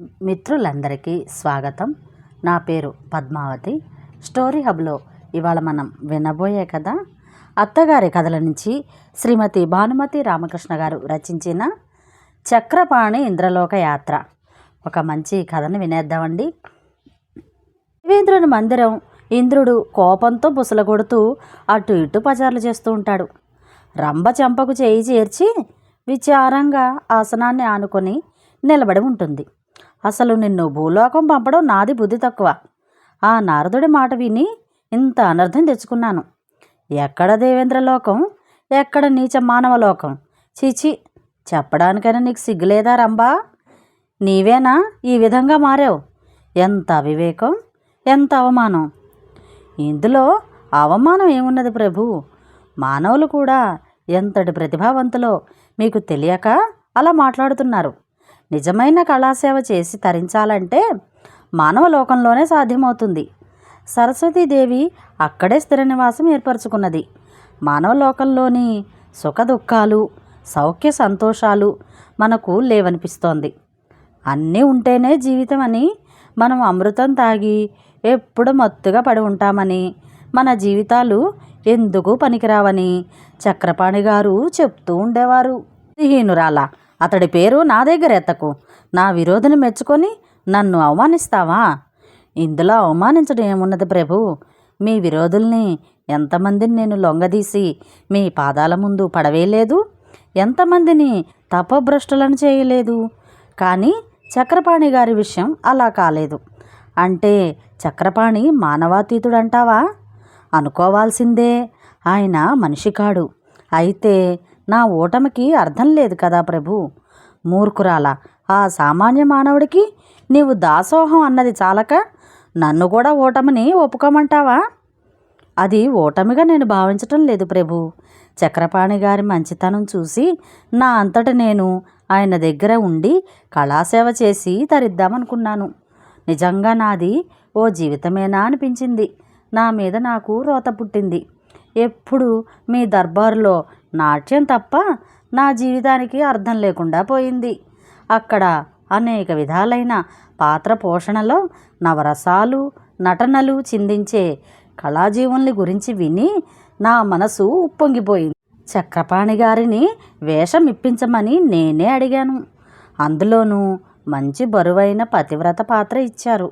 మిత్రులందరికీ స్వాగతం. నా పేరు పద్మావతి. స్టోరీ హబ్లో ఇవాళ మనం వినబోయే కథ అత్తగారి కథల నుంచి శ్రీమతి భానుమతి రామకృష్ణ గారు రచించిన చక్రపాణి ఇంద్రలోక యాత్ర. ఒక మంచి కథను వినేద్దామండి. దేవేంద్రుని మందిరం ఇంద్రుడు కోపంతో బుసలగొడుతూ అటు ఇటు పచారులు చేస్తూ ఉంటాడు. రంభ చెంపకు చేయి చేర్చి విచారంగా ఆసనాన్ని ఆనుకొని నిలబడి ఉంటుంది. అసలు నిన్ను భూలోకం పంపడం నాది బుద్ధి తక్కువ. ఆ నారదుడి మాట విని ఇంత అనర్థం తెచ్చుకున్నాను. ఎక్కడ దేవేంద్రలోకం? ఎక్కడ నీచ మానవలోకం? చీచి చెప్పడానికైనా నీకు సిగ్గులేదా రంబా నీవేనా ఈ విధంగా మారావు? ఎంత అవివేకం ఎంత అవమానం? ఇందులో అవమానం ఏమున్నది ప్రభు? మానవులు కూడా ఎంతటి ప్రతిభావంతులో మీకు తెలియక అలా మాట్లాడుతున్నారు. నిజమైన కళాసేవ చేసి తరించాలంటే మానవ లోకంలోనే సాధ్యమవుతుంది. సరస్వతీదేవి అక్కడే స్థిర నివాసం ఏర్పరచుకున్నది. మానవ లోకంలోని సుఖ దుఃఖాలు సౌఖ్య సంతోషాలు మనకు లేవనిపిస్తోంది. అన్నీ ఉంటేనే జీవితం అని మనం అమృతం తాగి ఎప్పుడు మత్తుగా పడి ఉంటామని మన జీవితాలు ఎందుకు పనికిరావని చక్రపాణి గారు చెప్తూ ఉండేవారు. హీనురాలా అతడి పేరు నా దగ్గర ఎత్తకు. నా విరోధిని మెచ్చుకొని నన్ను అవమానిస్తావా? ఇందులో అవమానించడం ఏమున్నది ప్రభు? మీ విరోధుల్ని ఎంతమందిని నేను లొంగదీసి మీ పాదాల ముందు పడవేయలేదు? ఎంతమందిని తపభ్రష్టులను చేయలేదు? కానీ చక్రపాణి గారి విషయం అలా కాలేదు. అంటే చక్రపాణి మానవాతీతుడంటావా? అనుకోవాల్సిందే. ఆయన మనిషి కాడు. అయితే నా ఓటమికి అర్థం లేదు కదా ప్రభు. మూర్ఖురాల ఆ సామాన్య మానవుడికి నీవు దాసోహం అన్నది చాలక నన్ను కూడా ఓటమిని ఒప్పుకోమంటావా? అది ఓటమిగా నేను భావించటం లేదు ప్రభు. చక్రపాణి గారి మంచితనం చూసి నా అంతట నేను ఆయన దగ్గర ఉండి కళాసేవ చేసి తరిద్దామనుకున్నాను. నిజంగా నాది ఓ జీవితమేనా అనిపించింది. నా మీద నాకు రోత పుట్టింది. ఎప్పుడు మీ దర్బారులో నాట్యం తప్ప నా జీవితానికి అర్థం లేకుండా పోయింది. అక్కడ అనేక విధాలైన పాత్ర పోషణలో నవరసాలు నటనలు చిందించే కళాజీవుల్ని గురించి విని నా మనసు ఉప్పొంగిపోయింది. చక్రపాణి గారిని వేషం ఇప్పించమని నేనే అడిగాను. అందులోనూ మంచి బరువైన పతివ్రత పాత్ర ఇచ్చారు.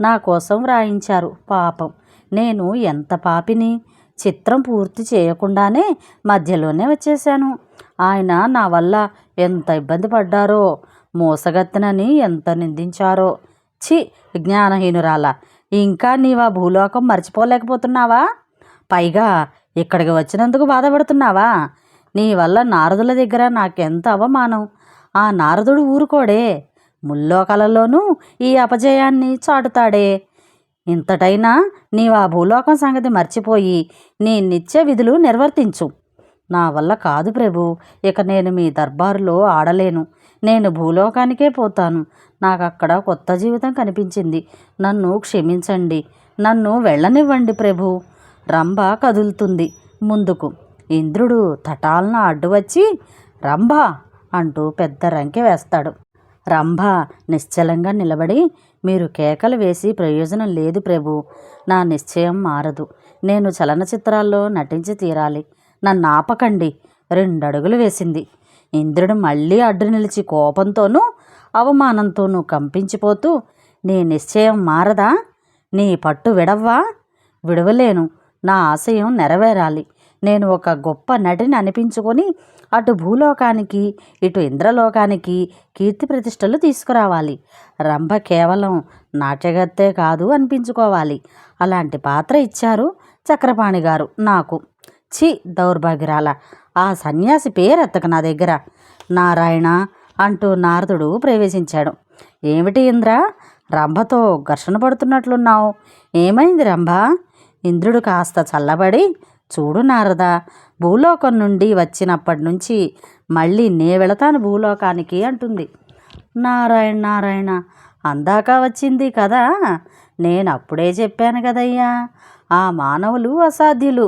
నా కోసం రాయించారు. పాపం నేను ఎంత పాపిని చిత్రం పూర్తి చేయకుండానే మధ్యలోనే వచ్చేశాను. ఆయన నా వల్ల ఎంత ఇబ్బంది పడ్డారో మోసగత్తెనని ఎంత నిందించారో. ఛీ జ్ఞానహీనురాల ఇంకా నీవా భూలోకం మర్చిపోలేకపోతున్నావా? పైగా ఇక్కడికి వచ్చినందుకు బాధపడుతున్నావా? నీ వల్ల నారదుల దగ్గర నాకెంత అవమానం. ఆ నారదుడు ఊరుకోడే. ముల్లోకలలోనూ ఈ అపజయాన్ని చాటుతాడే. ఇంతటైనా నీవు ఆ భూలోకం సంగతి మర్చిపోయి నీ నిత్య విధులు నిర్వర్తించు. నా వల్ల కాదు ప్రభు ఇక నేను మీ దర్బారులో ఆడలేను. నేను భూలోకానికే పోతాను. నాకు అక్కడ కొత్త జీవితం కనిపించింది. నన్ను క్షమించండి. నన్ను వెళ్ళనివ్వండి ప్రభు. రంభ కదులుతుంది. ముందుకు. ఇంద్రుడు తటాలన అడ్డు వచ్చి రంభ అంటూ పెద్ద రంకె వేస్తాడు. రంభ నిశ్చలంగా నిలబడి మీరు కేకలు వేసి ప్రయోజనం లేదు ప్రభు. నా నిశ్చయం మారదు. నేను చలనచిత్రాల్లో నటించి తీరాలి. నన్ను ఆపకండి. రెండు అడుగులు వేసింది. ఇంద్రుడు మళ్ళీ అడ్డు నిలిచి కోపంతోనూ అవమానంతోనూ కంపించిపోతూ నీ నిశ్చయం మారదా? నీ పట్టు విడవ్వా? విడవలేను. నా ఆశయం నెరవేరాలి. నేను ఒక గొప్ప నటిని అనిపించుకొని అటు భూలోకానికి ఇటు ఇంద్రలోకానికి కీర్తి ప్రతిష్టలు తీసుకురావాలి. రంభ కేవలం నాట్యగత్తే కాదు అనిపించుకోవాలి. అలాంటి పాత్ర ఇచ్చారు చక్రపాణి గారు నాకు. చి దౌర్భాగ్యరాల. ఆ సన్యాసి పేరెత్తక నా దగ్గర. నారాయణ అంటూ నారదుడు ప్రవేశించాడు. ఏమిటి ఇంద్ర? రంభతో ఘర్షణ పడుతున్నట్లున్నావు. ఏమైంది రంభ? ఇంద్రుడు కాస్త చల్లబడి చూడు నారదా భూలోకం నుండి వచ్చినప్పటి నుంచి మళ్ళీ నే వెళతాను భూలోకానికి అంటుంది. నారాయణ నారాయణ అందాక వచ్చింది కదా నేను అప్పుడే చెప్పాను కదయ్యా ఆ మానవులు అసాధ్యులు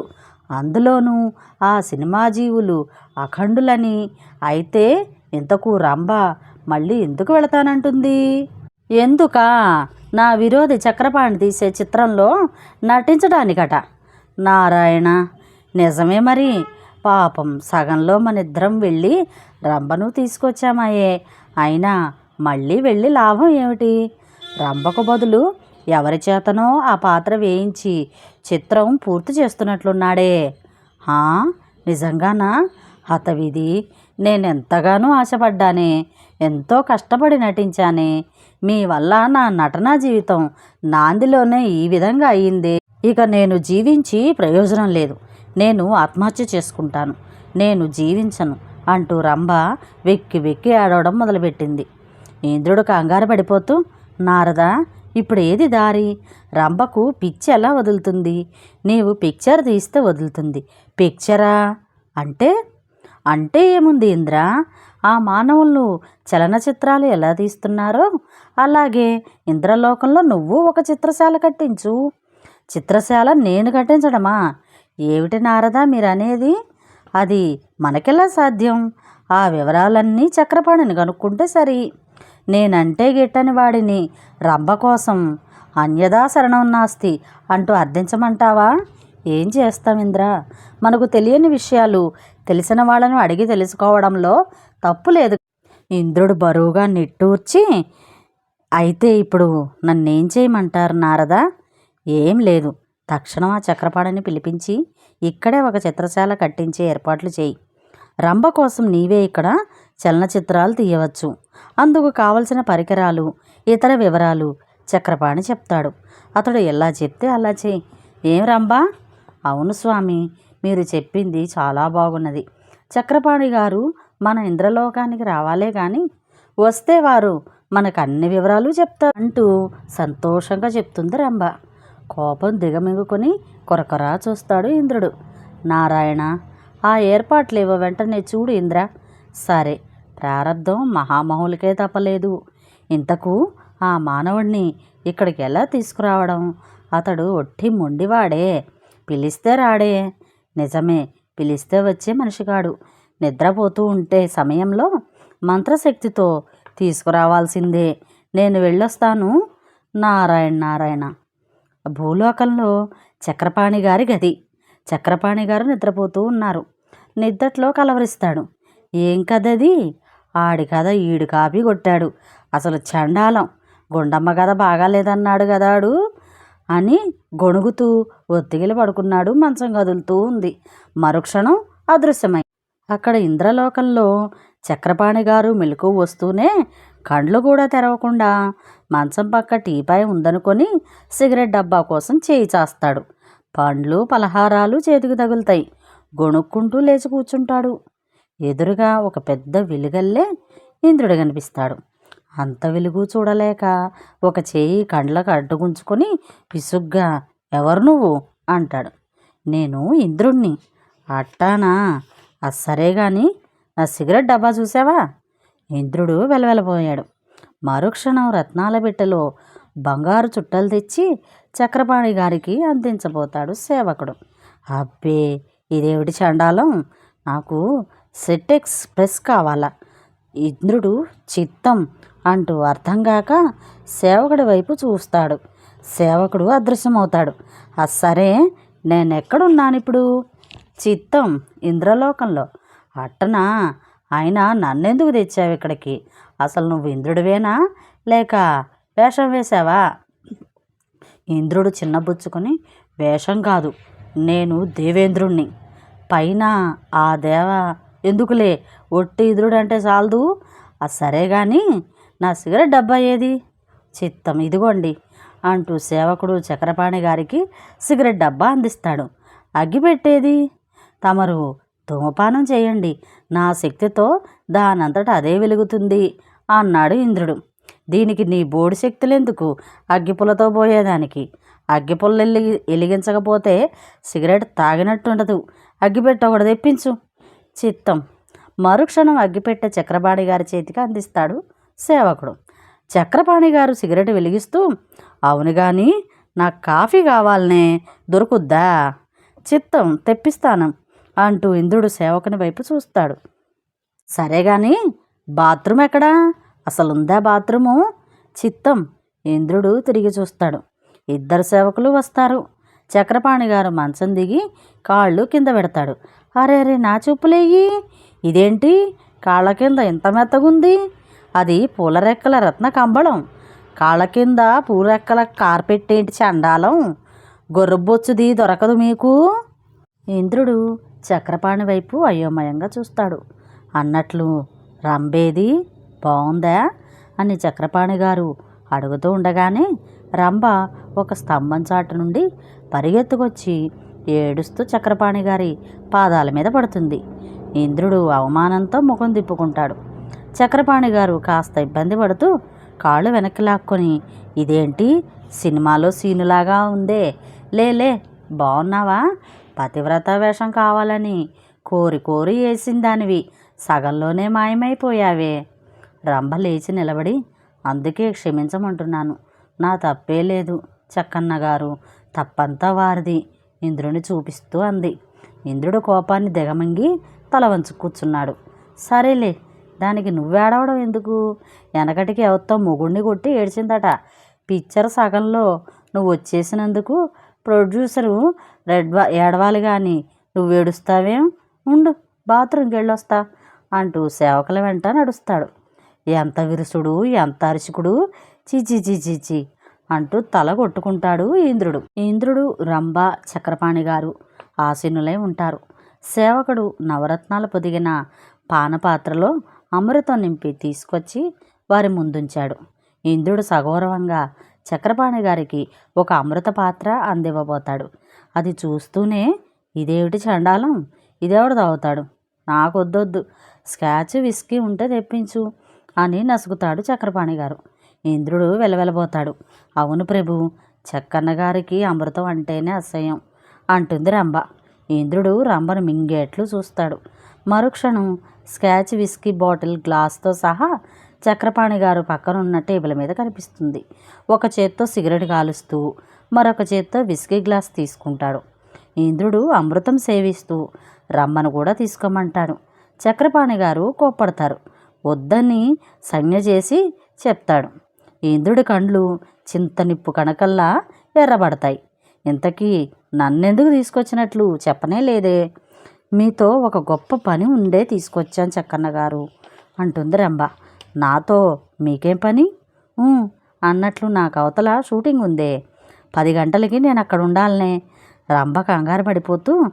అందులోనూ ఆ సినిమా జీవులు అఖండులని. అయితే ఇంతకు రంభ మళ్ళీ ఎందుకు వెళతానంటుంది? ఎందుకా? నా విరోధి చక్రపాణి తీసే చిత్రంలో నటించడానికట. నారాయణ. నిజమే మరి. పాపం సగంలో మనిద్దరం వెళ్ళి రంభను తీసుకొచ్చామాయే. అయినా మళ్ళీ వెళ్ళి లాభం ఏమిటి? రంభకు బదులు ఎవరి చేతనో ఆ పాత్ర వేయించి చిత్రం పూర్తి చేస్తున్నట్లున్నాడే. హా నిజంగానా? హతవిధి నేను ఎంతగానో ఆశపడ్డానే ఎంతో కష్టపడి నటించానే. మీ వల్ల నా నటనా జీవితం నాందిలోనే ఈ విధంగా అయ్యింది ఇక నేను జీవించి ప్రయోజనం లేదు. నేను ఆత్మహత్య చేసుకుంటాను. నేను జీవించను అంటూ రంభ వెక్కి వెక్కి ఆడవడం మొదలుపెట్టింది. ఇంద్రుడు కంగారు పడిపోతూ నారద ఇప్పుడు ఏది దారి? రంభకు పిచ్చి ఎలా వదులుతుంది? నీవు పిక్చర్ తీస్తే వదులుతుంది. పిక్చరా? అంటే? అంటే ఏముంది ఇంద్ర? ఆ మానవులను చలనచిత్రాలు ఎలా తీస్తున్నారో? అలాగే ఇంద్రలోకంలో నువ్వు ఒక చిత్రశాల కట్టించు. చిత్రశాల నేను కట్టించడమా? ఏమిటి నారదా మీరనేది? అది మనకెలా సాధ్యం? ఆ వివరాలన్నీ చక్రపాణిని కనుక్కుంటే సరి. నేనంటే గిట్టని వాడిని. రంభ కోసం. అన్యదా శరణం నాస్తి అంటూ అర్థించమంటావా? ఏం చేస్తాం ఇంద్ర? మనకు తెలియని విషయాలు. తెలిసిన వాళ్ళను అడిగి తెలుసుకోవడంలో తప్పు లేదు. ఇంద్రుడు బరువుగా నిట్టూర్చి అయితే ఇప్పుడు నన్నేం చేయమంటారు నారదా? ఏం లేదు. తక్షణం ఆ చక్రపాణిని పిలిపించి ఇక్కడే ఒక చిత్రశాల కట్టించే ఏర్పాట్లు చేయి. రంభ కోసం నీవే ఇక్కడ చలనచిత్రాలు తీయవచ్చు. అందుకు కావలసిన పరికరాలు ఇతర వివరాలు చక్రపాణి చెప్తాడు. అతడు ఎలా చెప్తే అలా చేయి. ఏం రంభా? అవును స్వామి మీరు చెప్పింది చాలా బాగున్నది. చక్రపాణి గారు మన ఇంద్రలోకానికి రావాలే కానీ వస్తే వారు మనకు అన్ని వివరాలు చెప్తారు అంటూ సంతోషంగా చెప్తుంది రంభ. కోపం దిగమింగుకొని కొరకొరా చూస్తాడు ఇంద్రుడు. నారాయణ ఆ ఏర్పాట్లేవో వెంటనే చూడు ఇంద్ర. సరే ప్రారంధం మహామహులకే తప్పలేదు. ఇంతకు ఆ మానవుణ్ణి ఇక్కడికి ఎలా తీసుకురావడం? అతడు ఒట్టి మొండివాడే. పిలిస్తే రాడే. నిజమే పిలిస్తే వచ్చే మనిషి కాడు నిద్రపోతూ ఉంటే సమయంలో మంత్రశక్తితో తీసుకురావాల్సిందే. నేను వెళ్ళొస్తాను. నారాయణ నారాయణ. భూలోకంలో చక్రపాణి గారి గది. చక్రపాణి గారు నిద్రపోతూ ఉన్నారు. నిద్దట్లో కలవరిస్తాడు. ఏం కదది ఆడి కథ ఈడు కాపీ కొట్టాడు. అసలు చండాలం. గుండమ్మ కథ బాగాలేదన్నాడు కదాడు అని గొణుగుతూ ఒత్తిగిలి పడుకున్నాడు మంచం కదులుతూ ఉంది. మరుక్షణం అదృశ్యమై. అక్కడ ఇంద్రలోకంలో చక్రపాణి గారు మెలకు వస్తూనే కండ్లు కూడా తెరవకుండా మంచం పక్క టీపాయ్ ఉందనుకొని సిగరెట్ డబ్బా కోసం చేయి చాస్తాడు. పండ్లు పలహారాలు చేతికి తగులుతాయి. గొణుక్కుంటూ లేచి కూర్చుంటాడు. ఎదురుగా ఒక పెద్ద వెలుగల్లే ఇంద్రుడు కనిపిస్తాడు. అంత వెలుగు చూడలేక ఒక చేయి కండ్లకు అడ్డుగుంచుకొని విసుగ్గా ఎవరు నువ్వు? అంటాడు. నేను ఇంద్రుణ్ణి. అట్టానా? సరే గాని నా సిగరెట్ డబ్బా చూసావా? ఇంద్రుడు వెలవెలపోయాడు మరుక్షణం రత్నాల బిట్టలో బంగారు చుట్టలు తెచ్చి చక్రపాణి గారికి అందించబోతాడు సేవకుడు. అబ్బే ఇదేమిటి చండాలం? నాకు సెటెక్స్ ప్రెస్ కావాలా? ఇంద్రుడు చిత్తం అంటూ అర్థం కాక సేవకుడి వైపు చూస్తాడు. సేవకుడు అదృశ్యమవుతాడు. ఆ సరే నేను ఎక్కడున్నాను ఇప్పుడు చిత్తం ఇంద్రలోకంలో. అట్టనా? అయినా నన్నెందుకు తెచ్చావు ఇక్కడికి? అసలు నువ్వు ఇంద్రుడివేనా? లేక వేషం వేశావా? ఇంద్రుడు చిన్నబుచ్చుకొని వేషం కాదు నేను దేవేంద్రుణ్ణి. పైన ఆ దేవ ఎందుకులే? ఒట్టి ఇంద్రుడు అంటే చాలదు. ఆ సరే కానీ నా సిగరెట్ డబ్బా ఏది? చిత్తం ఇదిగోండి అంటూ సేవకుడు చక్రపాణి గారికి సిగరెట్ డబ్బా అందిస్తాడు. అగ్గిపెట్టేది? తమరు ధూమపానం చేయండి. నా శక్తితో దానంతట అదే వెలుగుతుంది అన్నాడు ఇంద్రుడు. దీనికి నీ బోడి శక్తులెందుకు? అగ్గిపుల్లతో పోయేదానికి. అగ్గిపుల్ల ఎలిగి వెలిగించకపోతే సిగరెట్ తాగినట్టుండదు. అగ్గిపెట్ట ఒకటి తెప్పించు. చిత్తం. మరుక్షణం అగ్గిపెట్టె చక్రపాణి గారి చేతికి అందిస్తాడు సేవకుడు. చక్రపాణి గారు సిగరెట్ వెలిగిస్తూ అవును కానీ నాకు కాఫీ కావాలనే దొరుకుద్దా? చిత్తం. తెప్పిస్తాను. అంటూ ఇంద్రుడు సేవకుని వైపు చూస్తాడు. సరే కానీ బాత్రూమ్ ఎక్కడా? అసలు ఉందా బాత్రూము? చిత్తం! ఇంద్రుడు తిరిగి చూస్తాడు. ఇద్దరు సేవకులు వస్తారు. చక్రపాణి గారు మంచం దిగి కాళ్ళు కింద పెడతాడు. అరే అరే నా చూపులేయి! ఇదేంటి? కాళ్ళ కింద ఇంత మెత్తగుంది? అది పూలరెక్కల రత్న కంబళం. కాళ్ళ కింద పూలరెక్కల కార్పెట్ ఏంటి చండాలం? గొర్రబొచ్చుది దొరకదు మీకు? ఇంద్రుడు చక్రపాణి వైపు అయోమయంగా చూస్తాడు. అన్నట్లు రంబేది బాగుందా అని చక్రపాణి గారు అడుగుతూ ఉండగానే రంభ ఒక స్తంభం చాటు నుండి పరిగెత్తుకొచ్చి ఏడుస్తూ చక్రపాణి గారి పాదాల మీద పడుతుంది. ఇంద్రుడు అవమానంతో ముఖం తిప్పుకుంటాడు. చక్రపాణి గారు కాస్త ఇబ్బంది పడుతూ కాళ్ళు వెనక్కి లాక్కొని ఇదేంటి? సినిమాలో సీనులాగా ఉందే. లేలే బాగున్నావా పతివ్రత వేషం కావాలని కోరి కోరి వేసిందానివి సగంలోనే మాయమైపోయావే. రంభ లేచి నిలబడి అందుకే క్షమించమంటున్నాను. నా తప్పే లేదు చక్కన్న గారు తప్పంతా వారిది. ఇంద్రుని చూపిస్తూ అంది. ఇంద్రుడు కోపాన్ని దిగమంగి తల వంచు కూర్చున్నాడు. సరేలే దానికి నువ్వేడవడం ఎందుకు? వెనకటికి ఎవరితో మొగుడిని కొట్టి ఏడ్చిందట. పిక్చర్ సగంలో నువ్వు వచ్చేసినందుకు ప్రొడ్యూసరు రెడ్వా ఏడవాలి కానీ నువ్వు ఏడుస్తావేం? ఉండు బాత్రూమ్కి వెళ్ళొస్తా అంటూ సేవకుల వెంట నడుస్తాడు. ఎంత విరుసుడు ఎంత అరుచుకుడు చీచి చీచి చీ అంటూ తల కొట్టుకుంటాడు ఇంద్రుడు. ఇంద్రుడు రంభ చక్రపాణి గారు ఆసీనులై ఉంటారు. సేవకుడు నవరత్నాలు పొదిగిన పానపాత్రలో అమృతం నింపి తీసుకొచ్చి వారి ముందుంచాడు. ఇంద్రుడు సగౌరవంగా చక్రపాణి గారికి ఒక అమృత పాత్ర అందివ్వబోతాడు. అది చూస్తూనే ఇదేమిటి చండాలం? ఇదేవిడ తాగుతాడు? నాకొద్దొద్దు. స్కాచ్ విస్కీ ఉంటే తెప్పించు అని నసుగుతాడు చక్రపాణి గారు. ఇంద్రుడు వెలవెలబోతాడు. అవును ప్రభు చక్కన్న గారికి అమృతం అంటేనే అసహ్యం అంటుంది రంభ. ఇంద్రుడు రంభను మింగేట్లు చూస్తాడు. మరుక్షణం స్కాచ్ విస్కీ బాటిల్ గ్లాస్తో సహా చక్రపాణి గారు పక్కన ఉన్న టేబుల్ మీద కనిపిస్తుంది. ఒక చేత్తో సిగరెట్ కాలుస్తూ మరొక చేత్తో విస్కీ గ్లాస్ తీసుకుంటాడు. ఇంద్రుడు అమృతం సేవిస్తూ రమ్మను కూడా తీసుకోమంటాడు. చక్రపాణి గారు కోప్పడతారు. వద్దని సంజ్ఞ చేసి చెప్తాడు. ఇంద్రుడి కండ్లు చింతనిప్పు కణకల్లా ఎర్రబడతాయి. ఇంతకీ నన్నెందుకు తీసుకొచ్చినట్లు చెప్పనే లేదే. మీతో ఒక గొప్ప పని ఉండే తీసుకొచ్చాను చక్కన్న గారు అంటుంది రంభ. నాతో మీకేం పని? అన్నట్లు నాకు అవతల షూటింగ్ ఉందే. పది గంటలకి నేను అక్కడ ఉండాలనే. రంభ కంగారు పడిపోతూ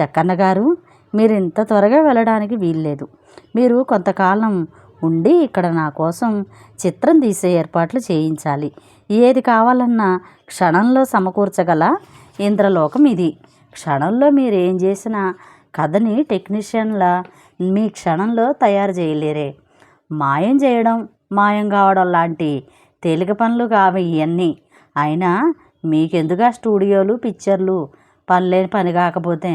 చెక్కన్న గారు మీరు ఇంత త్వరగా వెళ్ళడానికి వీల్లేదు. మీరు కొంతకాలం ఉండి ఇక్కడ నా కోసం చిత్రం తీసే ఏర్పాట్లు చేయించాలి. ఏది కావాలన్నా క్షణంలో సమకూర్చగల ఇంద్రలోకం ఇది. క్షణంలో మీరు ఏం చేసినా కథని టెక్నీషియన్ల మీ క్షణంలో తయారు చేయలేరే. మాయం చేయడం మాయం కావడం లాంటి తేలిక పనులు కావు ఇవన్నీ అయినా మీకెందుగా స్టూడియోలు పిక్చర్లు? పనిలేని పని కాకపోతే.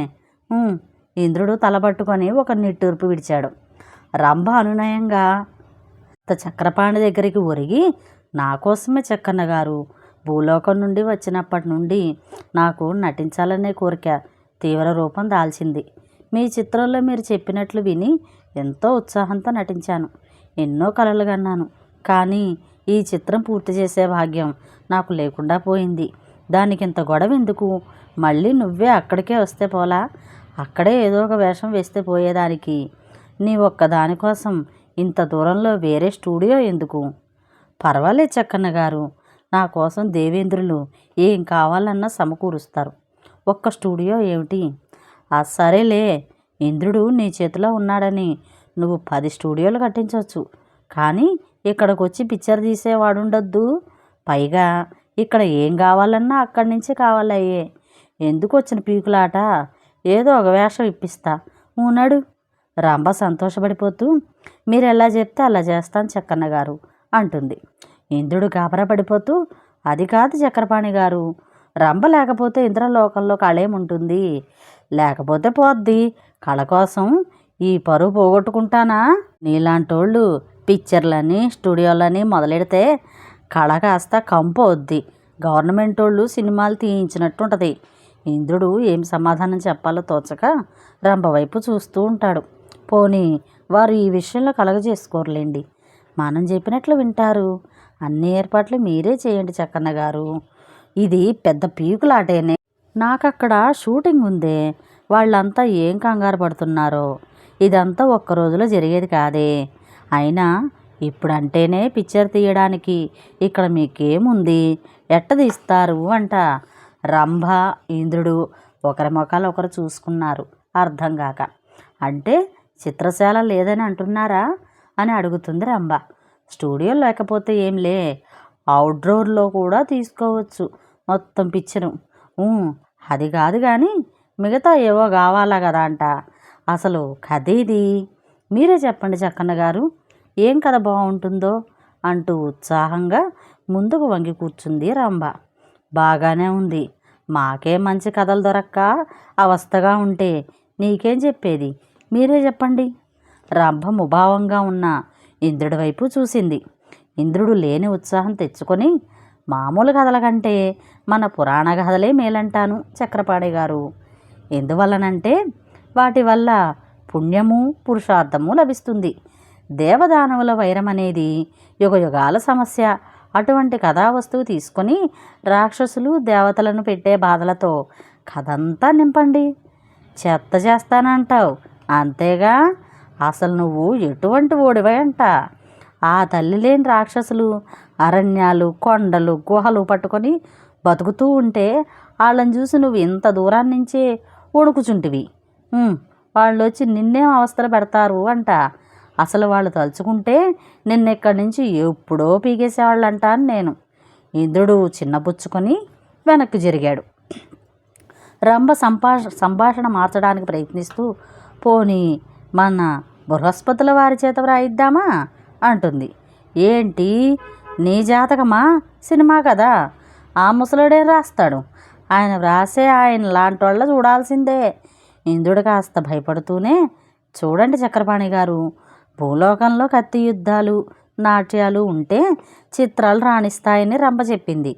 ఇంద్రుడు తలపట్టుకొని ఒక నిట్టూర్పు విడిచాడు. రంభ అనునయంగా చక్రపాణి దగ్గరికి ఒరిగి నా కోసమే చక్కన్న గారు భూలోకం నుండి వచ్చినప్పటి నుండి నాకు నటించాలనే కోరిక తీవ్ర రూపం దాల్చింది. మీ చిత్రంలో మీరు చెప్పినట్లు విని ఎంతో ఉత్సాహంతో నటించాను. ఎన్నో కలలు కన్నాను. కానీ ఈ చిత్రం పూర్తి చేసే భాగ్యం నాకు లేకుండా పోయింది. దానికి ఇంత గొడవ ఎందుకు? మళ్ళీ నువ్వే అక్కడికే వస్తే పోలా? అక్కడే ఏదో ఒక వేషం వేస్తే పోయేదానికి. నీ ఒక్క దానికోసం ఇంత దూరంలో వేరే స్టూడియో ఎందుకు? పర్వాలేదు చక్కన్న గారు నా కోసం దేవేంద్రులు ఏం కావాలన్నా సమకూరుస్తారు. ఒక్క స్టూడియో ఏమిటి? ఆ సరేలే. ఇంద్రుడు నీ చేతిలో ఉన్నాడని నువ్వు పది స్టూడియోలు కట్టించవచ్చు. కానీ ఇక్కడికి వచ్చి పిక్చర్ తీసేవాడు ఉండొద్దు పైగా ఇక్కడ ఏం కావాలన్నా అక్కడి నుంచి కావాలయ్యే. ఎందుకు వచ్చిన పీకులాట? ఏదో ఒక వేషం ఇప్పిస్తా. ఉన్నాడు రాంబ సంతోషపడిపోతూ మీరు ఎలా చెప్తే అలా చేస్తాను చక్కన్న గారు అంటుంది. ఇంద్రుడు గాబరా పడిపోతూ అది కాదు చక్రపాణి గారు రంభ లేకపోతే ఇంద్రలోకంలో కళేముంటుంది. లేకపోతే పోద్ది. కళ కోసం ఈ పరువు పోగొట్టుకుంటానా? నీలాంటోళ్ళు పిక్చర్లని స్టూడియోలని మొదలెడితే కళ కాస్త కంపు అవుద్ది. గవర్నమెంట్ వాళ్ళు సినిమాలు తీయించినట్టు ఉంటుంది ఇంద్రుడు ఏం సమాధానం చెప్పాలో తోచక రంభ వైపు చూస్తూ ఉంటాడు. పోనీ వారు ఈ విషయంలో కలగజేసుకోరులేండి. మనం చెప్పినట్లు వింటారు. అన్ని ఏర్పాట్లు మీరే చేయండి చక్కన్న గారు. ఇది పెద్ద పీకులాటేనే. నాకక్కడ షూటింగ్ ఉందే. వాళ్ళంతా ఏం కంగారు పడుతున్నారో. ఇదంతా ఒక్క రోజులో జరిగేది కాదే. అయినా ఇప్పుడంటేనే పిక్చర్ తీయడానికి ఇక్కడ మీకేముంది? ఎట్ట తీస్తారు అంట. రంభ ఇంద్రుడు ఒకరి ముఖాలు ఒకరు చూసుకున్నారు అర్థం కాక. అంటే చిత్రశాల లేదని అంటున్నారా? అని అడుగుతుంది రంభ. స్టూడియో లేకపోతే ఏంలే? అవుట్డోర్లో కూడా తీసుకోవచ్చు మొత్తం పిక్చరు. అది కాదు కానీ మిగతా ఏవో కావాలా కదా అంట. అసలు కథ ఇది మీరే చెప్పండి చక్కన్న గారు ఏం కథ బాగుంటుందో అంటూ ఉత్సాహంగా ముందుకు వంగి కూర్చుంది రాంబ. బాగానే ఉంది. మాకే మంచి కథలు దొరక్క. అవస్థగా ఉంటే నీకేం చెప్పేది? మీరే చెప్పండి. రంభ ముభావంగా ఉన్న ఇంద్రుడి వైపు చూసింది. ఇంద్రుడు లేని ఉత్సాహం తెచ్చుకొని మామూలు కథల కంటే మన పురాణ కథలే మేలంటాను చక్రపాణి గారు ఎందువల్లనంటే వాటి వల్ల పుణ్యము పురుషార్థము లభిస్తుంది. దేవదానవుల వైరం అనేది యుగయుగాల సమస్య. అటువంటి కథావస్తువు తీసుకొని రాక్షసులు దేవతలను పెట్టే బాధలతో కథంతా నింపండి. చెత్త చేస్తానంటావు. అంతేగా? అసలు నువ్వు ఎటువంటి ఓడివై అంట ఆ తల్లి లేని రాక్షసులు అరణ్యాలు కొండలు గుహలు పట్టుకొని బతుకుతూ ఉంటే వాళ్ళని చూసి నువ్వు ఇంత దూరాన్ని నుంచే వణుకుచుంటివి. వాళ్ళు వచ్చి నిన్నేం అవస్థలు పెడతారు అంట. అసలు వాళ్ళు తలుచుకుంటే నిన్నెక్కడి నుంచి ఎప్పుడో పీకేసేవాళ్ళు అంటాను నేను. ఇంద్రుడు చిన్నపుచ్చుకొని వెనక్కి జరిగాడు. రంభ సంభాష సంభాషణ మార్చడానికి ప్రయత్నిస్తూ పోనీ మన బృహస్పతుల వారి చేత వ్రాయిద్దామా? అంటుంది. ఏంటి? నీ జాతకమా? సినిమా కదా? ఆ ముసలుడే రాస్తాడు? ఆయన వ్రాసే ఆయన లాంటి వాళ్ళ చూడాల్సిందే. ఇంద్రుడు కాస్త భయపడుతూనే చూడండి చక్రపాణి గారు భూలోకంలో కత్తి యుద్ధాలు నాట్యాలు ఉంటే చిత్రాలు రాణిస్తాయని రంభ చెప్పింది.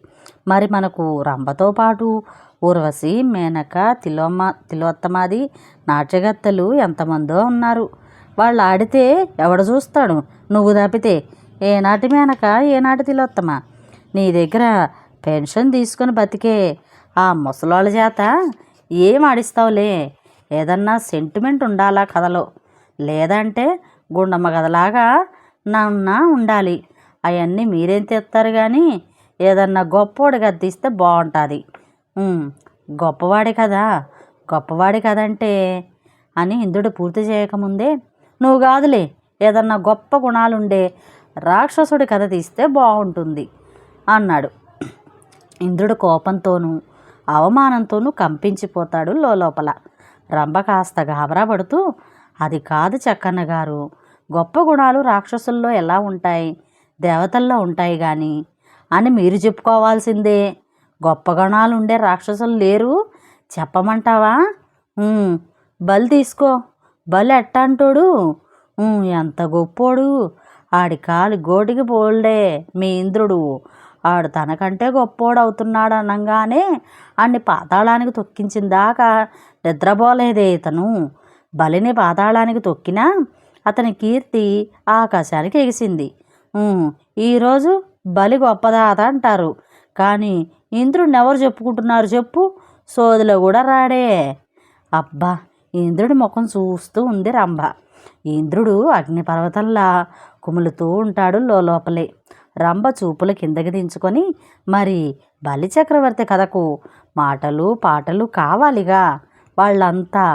మరి మనకు రంభతో పాటు ఊర్వశి మేనక తిలోమ తిలోత్తమాది నాట్యగత్తెలు ఎంతమందో ఉన్నారు. వాళ్ళు ఆడితే ఎవడు చూస్తాడు? నువ్వు తప్పితే ఏనాటి మేనక ఏనాటి తిలోత్తమ? నీ దగ్గర పెన్షన్ తీసుకొని బతికే ఆ ముసలోళ్ళ చేత ఏం ఆడిస్తావులే? ఏదన్నా సెంటిమెంట్ ఉండాలా కథలో? లేదంటే గుండమ్మ కథలాగా నన్న ఉండాలి. అవన్నీ మీరేం తెస్తారు కానీ ఏదన్నా గొప్పోడి కథ తీస్తే బాగుంటుంది గొప్పవాడి కదా గొప్పవాడి కదంటే అని ఇంద్రుడు పూర్తి చేయకముందే నువ్వు కాదులే ఏదన్నా గొప్ప గుణాలుండే రాక్షసుడి కథ తీస్తే బాగుంటుంది అన్నాడు. ఇంద్రుడు కోపంతోనూ అవమానంతోనూ కంపించిపోతాడు లోపల రంభ కాస్త గాబరా పడుతూ అది కాదు చక్కన్న గారు. గొప్ప గుణాలు రాక్షసుల్లో ఎలా ఉంటాయి? దేవతల్లో ఉంటాయి కానీ అని మీరు చెప్పుకోవాల్సిందే. గొప్ప గుణాలు ఉండే రాక్షసులు లేరు. చెప్పమంటావా? ఉమ్, బలి తీసుకో. బలి ఎట్టంటోడు? ఎంత గొప్పోడు. ఆడి కాలు గోటికి పోల్డే మీ ఇంద్రుడు. ఆడు తనకంటే గొప్పోడు అవుతున్నాడు అనగానే అన్ని పాతాళానికి తొక్కించిన దాకా నిద్రపోలేదే ఇతను. బలిని పాతాళానికి తొక్కినా అతని కీర్తి ఆకాశానికి ఎగిసింది. ఈరోజు బలి గొప్పదాత అంటారు. కానీ ఇంద్రుడిని ఎవరు చెప్పుకుంటున్నారు చెప్పు? సోదిలో కూడా రాడే. అబ్బా ఇంద్రుడి ముఖం చూస్తూ ఉంది రంభ. ఇంద్రుడు అగ్నిపర్వతంలా కుములుతూ ఉంటాడు లోపలే. రంభ చూపులు కిందకి దించుకొని మరి బలి చక్రవర్తి కథకు మాటలు పాటలు కావాలిగా? వాళ్ళంతా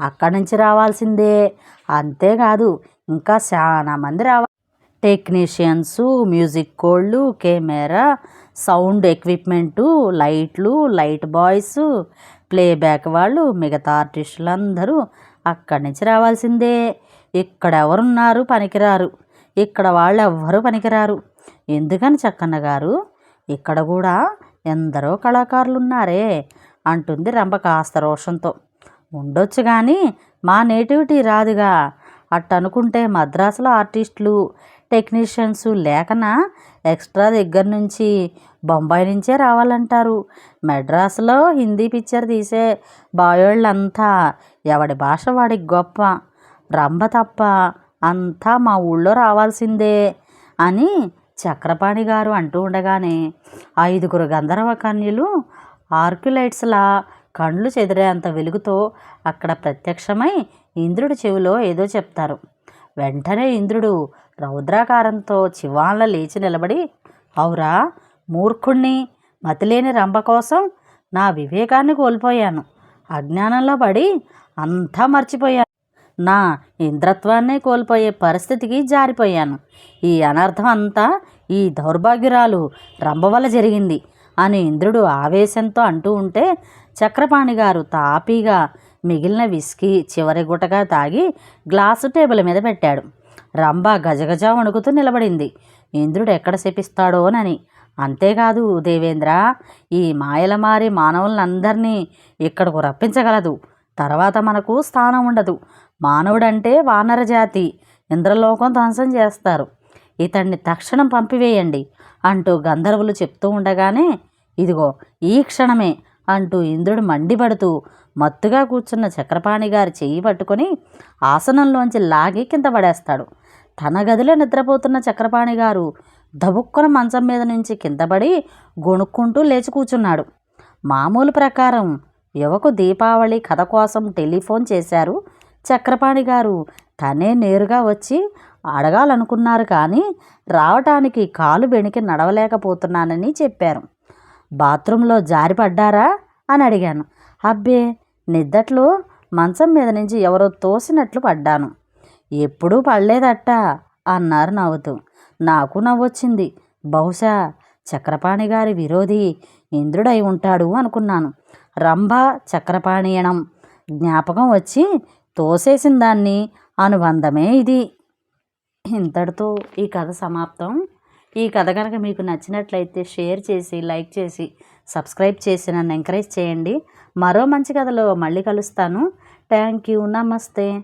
అక్కడి నుంచి రావాల్సిందే. అంతేకాదు ఇంకా చాలా మంది రావాలి. టెక్నీషియన్స్ మ్యూజిక్ కోళ్ళు కెమెరా సౌండ్ ఎక్విప్మెంటు లైట్లు లైట్ బాయ్స్ ప్లేబ్యాక్ వాళ్ళు మిగతా ఆర్టిస్టులు అందరూ అక్కడి నుంచి రావాల్సిందే. ఇక్కడ ఎవరున్నారు పనికిరారు. ఇక్కడ వాళ్ళు ఎవ్వరూ పనికిరారు. ఎందుకని చక్కన్న గారు ఇక్కడ కూడా ఎందరో కళాకారులు ఉన్నారే అంటుంది రంభ కాస్త రోషంతో. ఉండొచ్చు కానీ మా నేటివిటీ రాదుగా. అట్టనుకుంటే మద్రాసులో ఆర్టిస్టులు టెక్నీషియన్స్ లేకనా ఎక్స్ట్రా దగ్గర నుంచి బొంబాయి నుంచే రావాలంటారు. మెడ్రాస్లో హిందీ పిక్చర్ తీసే బాయోళ్ళంతా ఎవడి భాష వాడికి గొప్ప. రంభ తప్ప అంతా మా ఊళ్ళో రావాల్సిందే అని చక్రపాణి గారు అంటూ ఉండగానే ఐదుగురు గంధర్వ కన్యలు ఆర్క్యులైట్స్లా కండ్లు చెదిరేంత వెలుగుతో అక్కడ ప్రత్యక్షమై ఇంద్రుడి చెవిలో ఏదో చెప్తారు. వెంటనే ఇంద్రుడు రౌద్రాకారంతో చివాన్ల లేచి నిలబడి అవురా మూర్ఖుణ్ణి మతిలేని రంభ కోసం నా వివేకాన్ని కోల్పోయాను. అజ్ఞానంలో పడి అంతా మర్చిపోయాను. నా ఇంద్రత్వాన్నే కోల్పోయే పరిస్థితికి జారిపోయాను. ఈ అనర్థం అంతా ఈ దౌర్భాగ్యురాలు రంభ వల్ల జరిగింది. అని ఇంద్రుడు ఆవేశంతో అంటూ ఉంటే చక్రపాణి గారు తాపీగా మిగిలిన విస్కీ చివరి గుటగా తాగి గ్లాసు టేబుల్ మీద పెట్టాడు. రంభ గజగజ వణుకుతూ నిలబడింది. ఇంద్రుడు ఎక్కడ శపిస్తాడోనని. అంతేకాదు దేవేంద్ర ఈ మాయలమారి మానవులందరినీ ఇక్కడకు రప్పించగలదు. తర్వాత మనకు స్థానం ఉండదు. మానవుడంటే వానర జాతి ఇంద్రలోకం ధ్వంసం చేస్తారు. ఇతన్ని తక్షణం పంపివేయండి. అంటూ గంధర్వులు చెప్తూ ఉండగానే ఇదిగో ఈ క్షణమే అంటూ ఇంద్రుడు మండిపడుతూ మత్తుగా కూర్చున్న చక్రపాణి గారి చెయ్యి పట్టుకొని ఆసనంలోంచి లాగి కింద పడేస్తాడు. తన గదిలో నిద్రపోతున్న చక్రపాణి గారు దబుక్కున మంచం మీద నుంచి కిందపడి గొణుక్కుంటూ లేచి కూర్చున్నాడు. మామూలు ప్రకారం యువకు దీపావళి కథ కోసం టెలిఫోన్ చేశారు చక్రపాణి గారు తనే నేరుగా వచ్చి అడగాలనుకున్నారు కానీ రావటానికి కాలు బెణికి నడవలేకపోతున్నానని చెప్పారు. బాత్రూంలో జారిపడ్డారా అని అడిగాను. అబ్బే నిద్దట్లో మంచం మీద నుంచి ఎవరో తోసినట్లు పడ్డాను. ఎప్పుడూ పడలేదట్ట అన్నారు నవ్వుతూ. నాకు నవ్వొచ్చింది. బహుశా చక్రపాణి గారి విరోధి ఇంద్రుడై ఉంటాడు అనుకున్నాను. రంభ చక్రపాణీయనం జ్ఞాపకం వచ్చి తోసేసిన దాన్ని అనుబంధమే ఇది. ఇంతటితో ఈ కథ సమాప్తం. ఈ కథ కనుక మీకు నచ్చినట్లయితే షేర్ చేసి లైక్ చేసి సబ్స్క్రైబ్ చేసి నన్ను ఎంకరేజ్ చేయండి. మరో మంచి కథలో మళ్ళీ కలుస్తాను. Thank you. నమస్తే.